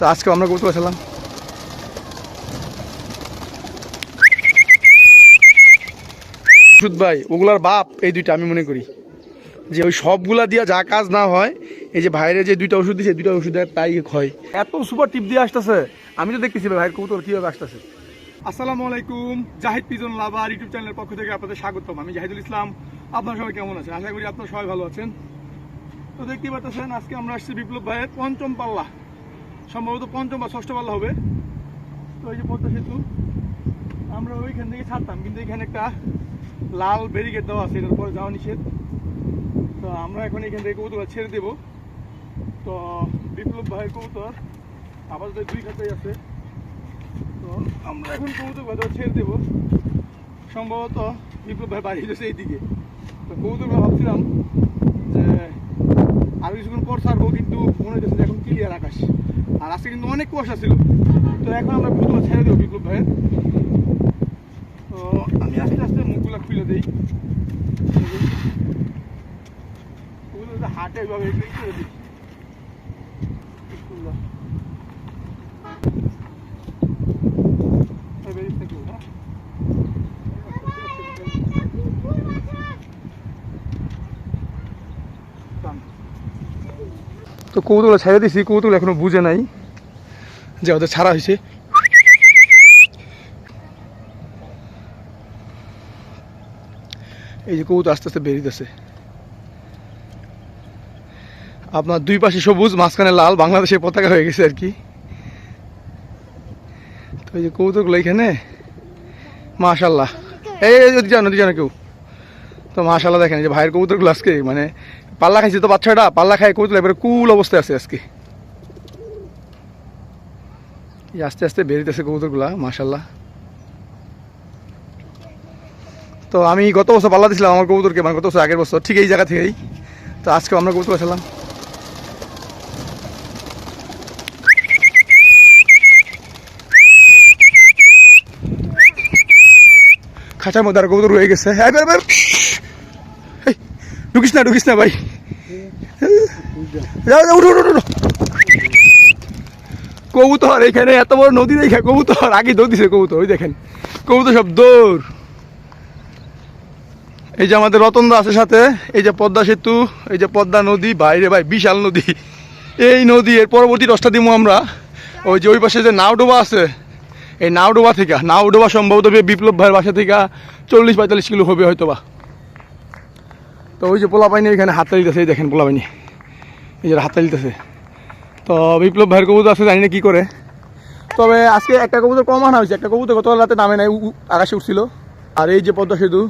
তো আজকে আমরা বাছালাম সুদ ভাই ওগুলার বাপ এই দুইটা আমি মনে করি। যে ওই সবগুলা দিয়া যা কাজ না হয় এই যে ভাইরে যে দুইটা ওষুধ দিয়েছে দুইটা ওষুধ তাই হয় এত সুপার টিপ দিয়ে আসতেছে আমি তো দেখতেছি ভাই, ভাইয়ের কবুতর কীভাবে আসতেছে। আসসালামু আলাইকুম জাহিদ পিজন লাভার ইউটিউব চ্যানেলের পক্ষ থেকে আপনাদের স্বাগতম। আমি জাহিদুল ইসলাম আপনারা সবাই কেমন আছেন? আশা করি আপনারা সবাই ভালো আছেন। তো দেখতেই পাচ্ছেন আজকে আমরা আসছি বিপ্লব ভাইয়ের পঞ্চম পাল্লা। সম্ভবত পঞ্চম বা ষষ্ঠ পাল্লা হবে। তো এই যে পদ্মা সেতু, আমরা ওইখান থেকে ছাড়তাম, কিন্তু এখানে একটা লাল ব্যারিকেড দেওয়া আছে, এটার পরে যাওয়া নিষেধ। তো আমরা এখন এখান থেকে কবুতর ছেড়ে দেব। তো বিপ্লব ভাইয়ের কবুতর আপাতত দুই খাতাই আছে। তো আমরা এখন কবুতর ভাই ছেড়ে দেব। সম্ভবত বিপ্লব ভাই বাড়ি গেছে এইদিকে। তো কবুতর ভাবছিলাম যে আর কিছুক্ষণ পর ছাড়বো, কিন্তু মনে হচ্ছে এখন ক্লিয়ার আকাশ। আর আজকে কিন্তু অনেক কুয়াশা ছিল। তো এখন আমরা কবুতর ছেড়ে দেবো বিপ্লব ভাইয়ের। তো আমি আস্তে আস্তে মুখগুলো খুলে দিই। হাটে। তো কৌতুগুলো ছেড়ে দিছি কৌতুগুলো এখনও বুঝে নাই। যে ওদের ছাড়া হয়েছে। এই যে কবুতর আস্তে আস্তে বেরিতেছে। আপনার দুই পাশে সবুজ, মাঝখানে লাল বাংলাদেশের পতাকা হয়ে গেছে আর কি। তো এই যে কবুতরগুলো এখানে মাশাল্লাহ এই নদী জানো নদী জানো কেউ। তো মাশাল্লাহ দেখেন যে ভাইয়ের কবুতরগুলো আজকে মানে পাল্লা খাইছে তো বাচ্চাটা, পাল্লা খায় কবুতর এবারে কুল অবস্থায় আছে আজকে। আস্তে আস্তে বেরিতেছে কবুতরগুলা মাশাল্লাহ তো আমি গত বছর পাল্লা দিয়েছিলাম আমার কবুতরকে মানে গত বছর আগের বছর ঠিক এই জায়গা থেকেই। তো আজকে আমরা কবুতর বাছালাম খাঁচার মধ্যে আর কবুতর রয়ে গেছে। হ্যাঁ ঢুকিস না ঢুকিস না ভাই। যাও যাও উঠো উঠো উঠো। কবুতর এখানে, এত বড় নদী দেখে কবুতর, আগে দৌড় দিছে কবুতর, ওই দেখেন। কবুতর সব দৌড়। এই যে আমাদের রতনদা আছে সাথে, এই যে পদ্মা সেতু, এই যে পদ্মা নদী বাইরে ভাই, বিশাল নদী। এই নদী, এর পরবর্তী দশটা দিব আমরা। ওই যে ওই পাশে যে নাওডোবা আছে, এই নাওডোবা থেকে, নাওডোবা সম্ভবত বিপ্লব ভাইয়ের বাসা থেকে চল্লিশ পঁয়তাল্লিশ কিলো হবে হয়তো বা তো ওই যে পোলাপাইনি এখানে হাত তালিতেছে এই দেখেন পোলাপাইনি। এই যে হাত তালিতেছে তো বিপ্লব ভাইয়ের কবুতর আছে, জানি না কী করে। তবে আজকে একটা কবুতর কম আনা হয়েছে, একটা কবুতর গতকাল রাতে নামে নাই আকাশে উঠছিল। আর এই যে পদ্মা সেতু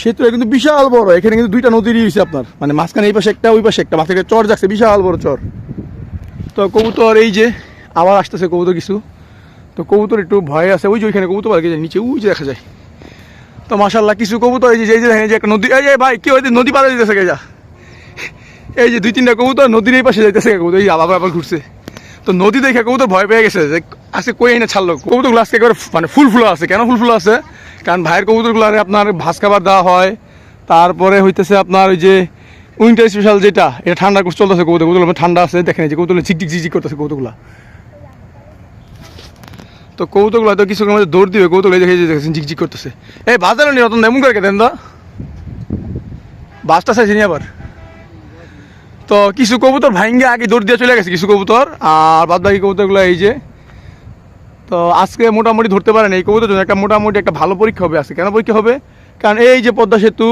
সেতুটা কিন্তু বিশাল বড়, এখানে কিন্তু দুইটা নদীরই হয়েছে আপনার। মানে মাঝখানে এই পাশে একটা, ওই পাশে একটা, মাঝখানে চর যাচ্ছে, বিশাল বড় চর। তো কবুতর এই যে, আবার আসতেছে কবুতর কিছু। তো কবুতর একটু ভয় আছে, ওই যে ওইখানে কবুতর পাখি যায় নিচে যে দেখা যায়। তো মাসাল্লাহ কিছু কবুতর এই যে যে একটা নদী, এই যে ভাই, কি হয়েছে, নদী পাড়ে যেতেছে গে যা এই যে দুই তিনটা কবুতর নদীর এই পাশে যাইতেছে কবুতর। এই আবার আবার ঘুরছে। তো নদী দেখে কবুতর ভয় পেয়ে গেছে যে আজকে কই এনে ছাড়লো? কবুতরগুলো আজকে একবার মানে ফুল ফুল আছে। কেন ফুল ফুল আছে? কারণ ভাইয়ের কবুতরগুলো আপনার ভাত খাবার দেওয়া হয়। তারপরে হইতেছে আপনার ওই যে উইন্টার স্পেশাল যেটা, এটা ঠান্ডা চলতেছে কবুতর। কবুতর ঠান্ডা আছে, দেখেন যে কবুতর ঝিকঝিক ঝিকঝিক করতেছে কবুতরগুলো। তো কৌতুকগুলো হয়তো কিছু মধ্যে দৌড় দিবে কৌতুক দেখে দেখেছেন ঝিকঝিক করতেছে। এই বাজারে নি রতন এমন করে দেন দা বাসটা চাইছিনি আবার? তো কিছু কবুতর ভাঙ্গে আগে দৌড় দিয়ে চলে গেছে, কিছু কবুতর। আর বাদ বাকি কবুতরগুলো এই যে, তো আজকে মোটামুটি ধরতে পারেন এই কবুতর জন্য, একটা মোটামুটি একটা ভালো পরীক্ষা হবে আজকে। কেন পরীক্ষা হবে? কারণ এই যে পদ্মা সেতু,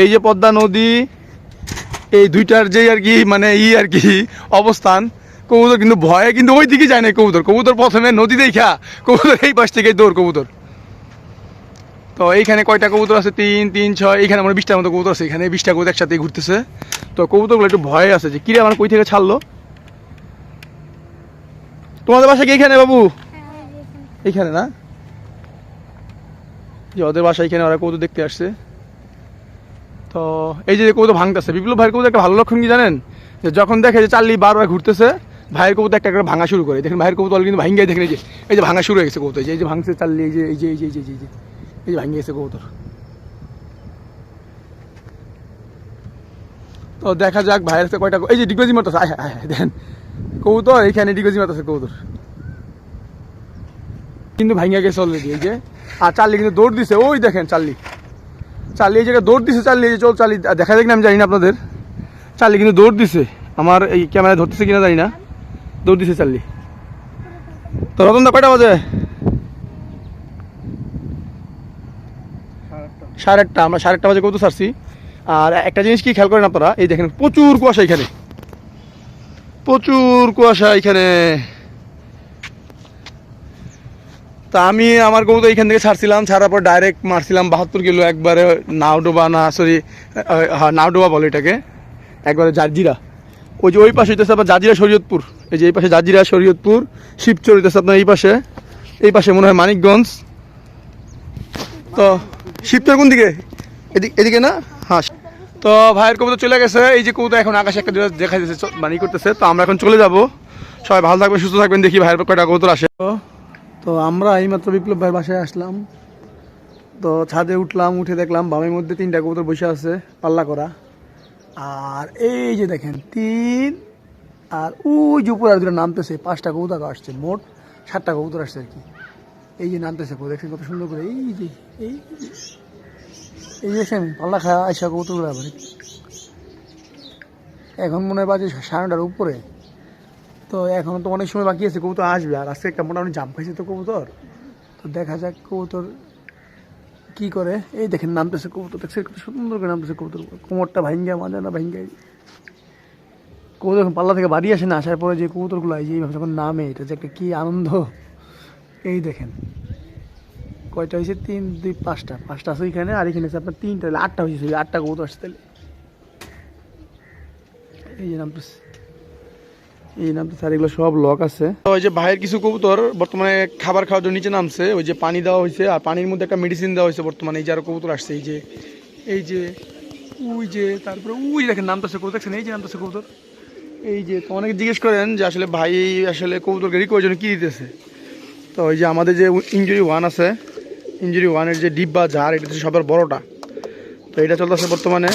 এই যে পদ্মা নদী, এই দুইটার যে আর কি মানে ই আর কি অবস্থান, কবুতর কিন্তু ভয়ে কিন্তু ওই দিকে যায় না কবুতর। কবুতর প্রথমে নদী দেখা, কবুতর এই পাশ থেকে দৌড়, কবুতর। তো এইখানে কয়টা কবুতর আছে? তিন তিন, ছয়, এইখানে আমার বিশটার মতো কবুতর আছে। এখানে বিশটা কবুতর একসাথে ঘুরতেছে। তো কবুতরগুলো একটু ভয়ে আছে যে, কিরে আমার কই থেকে ছাড়লো? তোমাদের বাসা কি এখানে, বাবু? এইখানে না? যে ওদের বাসা এখানে ওরা কবুতর দেখতে আসছে। তো এই যে কবুতর ভাঙতেছে, বিপ্লব ভাইয়ের কবুতর একটা ভালো লক্ষণ কি জানেন? যে যখন দেখে যে চার্লি বারবার ঘুরতেছে, ভাইয়ের কবুতর একটা করে ভাঙা শুরু করে। দেখেন ভাইয়ের কবুতর কিন্তু ভাঙ্গাই দেখেন এই যে এই যে ভাঙা শুরু হয়ে গেছে কবুতর, এই যে- ভাঙছে চার্লি এই যে এই যে এই যে এই যে। এই ভাঙে গেছে কবুতর তো দেখা যাক ভাইয়ের সাথে কয়টা এই যে ডিগবাজি মারতেছে আয় হায়, কবুতর এইখানে ডিগোজি মাতাছে কবুতর কিন্তু ভাঙ্গা গেছে অলরেডি এই যে আর চার্লি কিন্তু দৌড় দিছে ওই দেখেন চার্লি চার্লি এই জায়গায় দৌড় দিছে চার্লি এই চল চার্লি দেখা যায় না আমি জানি না আপনাদের। চার্লি কিন্তু দৌড় দিছে। আমার এই ক্যামেরায় ধরতেছে কিনা জানি না। দৌড় দিছে চার্লি তো রতন দা কয়টা বাজে? সাড়ে আটটা, আমরা সাড়ে আটটা বাজে কত ছাড়ছি। আর একটা জিনিস কি খেয়াল করেন আপনারা, এই দেখেন প্রচুর কুয়াশা এখানে। প্রচুর কুয়াশা এখানে। তা আমি আমার গরু এইখান থেকে ছাড়ছিলাম, ছাড়ার পর ডাইরেক্ট মারছিলাম বাহাত্তর কিলো, একবারে নাওডোবা না সরি হ্যাঁ নাওডোবা বলে এটাকে, একবারে জার্জিরা ওই যে ওই পাশে হইতেছে আপনার জাজিরা শরীয়তপুর, এই যে এই পাশে জাজিরা শরীয়তপুর, শিবচর হইতেছে আপনার এই পাশে এই পাশে মনে হয় মানিকগঞ্জ। তো শিবচর কোন দিকে? এদিকে এদিকে না? হ্যাঁ তো ভাইয়ের কবুতর চলে গেছে। এই যে কবুতর এখন আকাশে একটা দেখা যাচ্ছে মানে করতেছে। তো আমরা এখন চলে যাব। সবাই ভালো থাকবেন, সুস্থ থাকবেন। দেখি ভাইয়ের কয়টা কবুতর আসে। তো আমরা এইমাত্র বিপ্লব ভাইয়ের বাসায় আসলাম। তো ছাদে উঠলাম, উঠে দেখলাম বামের মধ্যে তিনটা কবুতর বসে আছে, পাল্লা করা। আর এই যে দেখেন, তিন আর ওই যে উপরে আর দুটো নামতেছে, পাঁচটা কবুতর আসছে, মোট সাতটা কবুতর আসছে আর কি। এই যে নামতেছে দেখছেন কত সুন্দর করে? এই যে, এই এই পাল্লা খাওয়া আইসা কবুতরগুলো এখন মনে হয় বাজে সাড়ে উপরে। তো এখন তো অনেক সময় বাকি আছে, কবুতর আসবে। আর আজকে একটা মোটামুটি জাম্প খাইছে তো কবুতর। তো দেখা যাক কবুতর কি করে। এই দেখেন নামতেছে কবুতর দেখছে কত সুন্দর করে নামতেছে কবুতর। কোমরটা ভাঙ্গা মাজা না ভাঙ্গাই কবুতর পাল্লা থেকে বাড়ি আসে না, আসার পরে যে কবুতরগুলো এই যে যখন নামে, এটা যে একটা কি আনন্দ। এই দেখেন। কয়টা হয়েছে তিন, দুই, পাঁচটা। পাঁচটা আছে এখানে আর এখানে আপনার তিনটা আটটা হয়েছে আটটা কবুতর আসছে তাহলে। এই যে নামতেছে। এই নামতে স্যার এগুলো সব লক আছে। ওই যে ভাইয়ের কিছু কবুতর বর্তমানে খাবার খাওয়ার জন্য নিচে নামছে, ওই যে পানি দেওয়া হয়েছে আর পানির মধ্যে একটা মেডিসিন দেওয়া হয়েছে বর্তমানে, এই যে আরও কবুতর আসছে, এই যে এই যে, ওই যে, তারপরে ওই দেখেন নামতেছে কবুতর, দেখছেন? এই যে নামতেছে কবুতর। এই যে অনেকে জিজ্ঞেস করেন যে আসলে ভাই আসলে কবুতরকে রিকোয়ার জন্য কী দিতেছে? তো ওই যে আমাদের যে ইঞ্জুরি ওয়ান আছে ইঞ্জুরি ওয়ানের যে ডিব্বা, ঝাড়, এটা হচ্ছে সবার বড়টা। তো এটা চলতেছে বর্তমানে,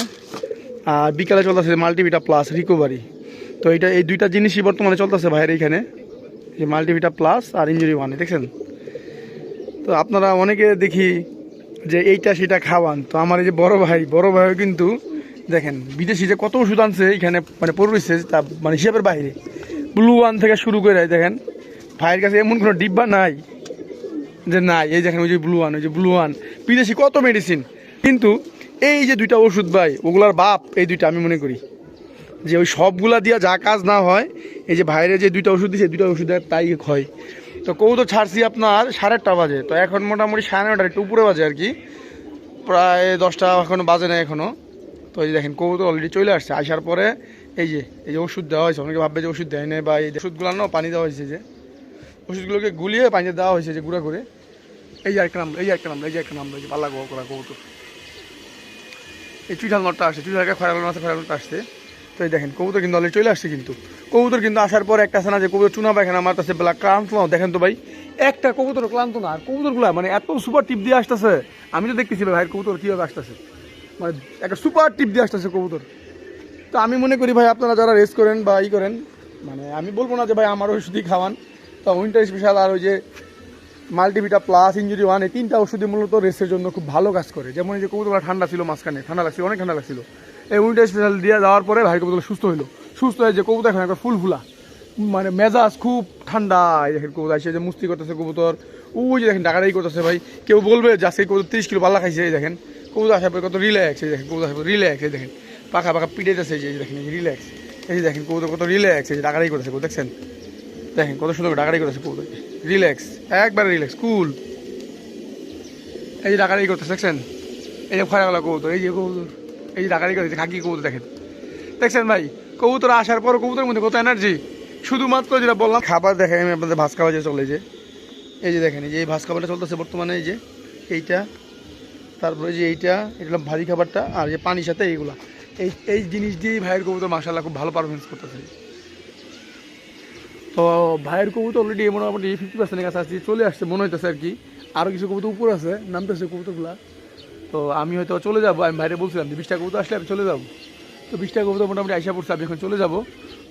আর বিকালে চলতেছে মাল্টিভিটা প্লাস রিকভারি তো এটা, এই দুইটা জিনিসই বর্তমানে চলতেছে ভাইয়ের এইখানে যে মাল্টিভিটা প্লাস আর ইঞ্জুরি ওয়ানে দেখছেন? তো আপনারা অনেকে দেখি যে এইটা সেটা খাওয়ান। তো আমার এই যে বড় ভাই, বড় ভাইও কিন্তু দেখেন, বিদেশি যে কত ওষুধ আনছে, এখানে মানে পড়েছে তা মানে হিসাবের বাইরে। ব্লু ওয়ান থেকে শুরু করে, দেখেন ভাইয়ের কাছে এমন কোনো ডিব্বা নাই যে নাই, এই দেখেন ওই যে ব্লু ওয়ান ওই যে ব্লু ওয়ান বিদেশি কত মেডিসিন কিন্তু এই যে দুইটা ওষুধ ভাই, ওগুলার বাপ, এই দুইটা আমি মনে করি। যে ওই সবগুলা দিয়া যা কাজ না হয়, এই যে বাইরে যে দুইটা ওষুধ দিছে, দুইটা ওষুধের তাই হয়। তো কৌ তো ছাড়ছি আপনার সাড়ে আটটা বাজে। তো এখন মোটামুটি সাড়ে নটা একটু উপরে বাজে আর কি। প্রায় দশটা এখনও বাজে না এখনও তো এই দেখেন, কৌতো অলরেডি চলে আসছে। আসার পরে এই যে এই যে ওষুধ দেওয়া হয়েছে। অনেকে ভাববে যে ওষুধ দেয় না বা এই ওষুধগুলো না, পানি দেওয়া হয়েছে যে। ওষুধগুলোকে গুলিয়ে পানিতে দেওয়া হয়েছে যে গুঁড়া করে। এই যে একটা নাম, এই যে একটা নাম, এই যে একটা নাম যে পাল্লা গোয়া করা কৌতো এই চুইঠাল নটটা আসছে চুইঠালকে খয়রাল নটটা খয়রাল নটটা আসছে। তো এই দেখেন, কবুতর কিন্তু অলরেডি চলে আসছে কিন্তু। কবুতর কিন্তু আসার পর একটা আছে না যে কবুতর চুনা পায়খানা, আমার কাছে বেলা ক্লান্ত না দেখেন তো ভাই, একটা কবুতর ক্লান্ত না, আর কবুতরগুলো মানে এত সুপার টিপ দিয়ে আসতেছে। আমি তো দেখতেছি ভাই কবুতর কীভাবে আসতেছে। মানে একটা সুপার টিপ দিয়ে আসতেছে কবুতর। তো আমি মনে করি ভাই, আপনারা যারা রেস করেন বা ই করেন মানে আমি বলব না যে ভাই, আমার ওষুধই খাওয়ান। তো উইন্টার স্পেশাল আর ওই যে মাল্টিভিটা প্লাস ইঞ্জুরি ওয়ান এই তিনটা ওষুধই মূলত রেসের জন্য খুব ভালো কাজ করে। যেমন এই যে কবুতরগুলো ঠান্ডা ছিল মাঝখানে, ঠান্ডা লাগছিল, অনেক ঠান্ডা লাগছিল। এই উইন্টার স্পেশাল দিয়ে দেওয়ার পরে ভাই কবুতর সুস্থ হলো সুস্থ হয়ে যে কবুতর এখন একবার ফুল ফুলা। মানে মেজাজ খুব ঠান্ডা। এই দেখেন কবুতর এসে যে মুস্তি করতেছে কবুতর। ওই যে দেখেন ডাকাডাকি করতেছে ভাই। কেউ বলবে যে আজকে কবুতর তিরিশ কিলো পাল্লা খাইছে, এই দেখেন। কবুতর আসার পরে কত রিল্যাক্স এই দেখেন, কবুতর আসার পর রিল্যাক্স এই দেখেন। পাখা পাখা পিটেতেছে এই যে দেখেন রিল্যাক্স এই দেখেন কবুতর কত রিল্যাক্স এই যে ডাকাডাকি করতেছে দেখছেন? দেখেন কত সুন্দর করে ডাকাডাকি করতেছে কবুতর রিল্যাক্স একবারে রিল্যাক্স কুল এই যে ডাকাডাকি করতেছে, দেখছেন? এই যে খরা গেলা কবুতর, এই যে কবুতর, এই যে ডাকাডাকি করতেছে, খাকি কবুতর, দেখেন। দেখছেন ভাই, কবুতর আসার পর কবুতরের মধ্যে কত এনার্জি শুধুমাত্র যেটা বললাম, খাবার দেখেন, আমি আপনাদের ভাস খাবার যে চলে যে। এই যে দেখেন, এই যে এই ভাস খাবারটা চলতেছে বর্তমানে, এই যে। এইটা, তারপরে যে এইটা, এটা ভারী খাবারটা, আর যে পানির সাথে এইগুলা। এই এই জিনিস দিয়েই ভাইয়ের কবুতর মাসাল্লাহ খুব ভালো পারফরমেন্স করতেছে। তো ভাইয়ের কবুতর অলরেডি মোটামুটি ফিফটি পার্সেন্টের কাছে আসছি চলে আসছে, মনে হইতেছে আর কি। আরও কিছু কবুতর উপর আছে, নামতেছে কবুতরগুলা। তো আমি হয়তো চলে যাব, আমি ভাইরে বলছিলাম যে বিশটা কবুতর আসলে আমি চলে যাব। তো বিশটা কবুতর মোটামুটি আইসা পড়ছে, আমি এখন চলে যাব।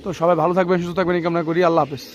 তো সবাই ভালো থাকবেন, সুস্থ থাকবেন, এই কামনা করি, আল্লাহ হাফেজ।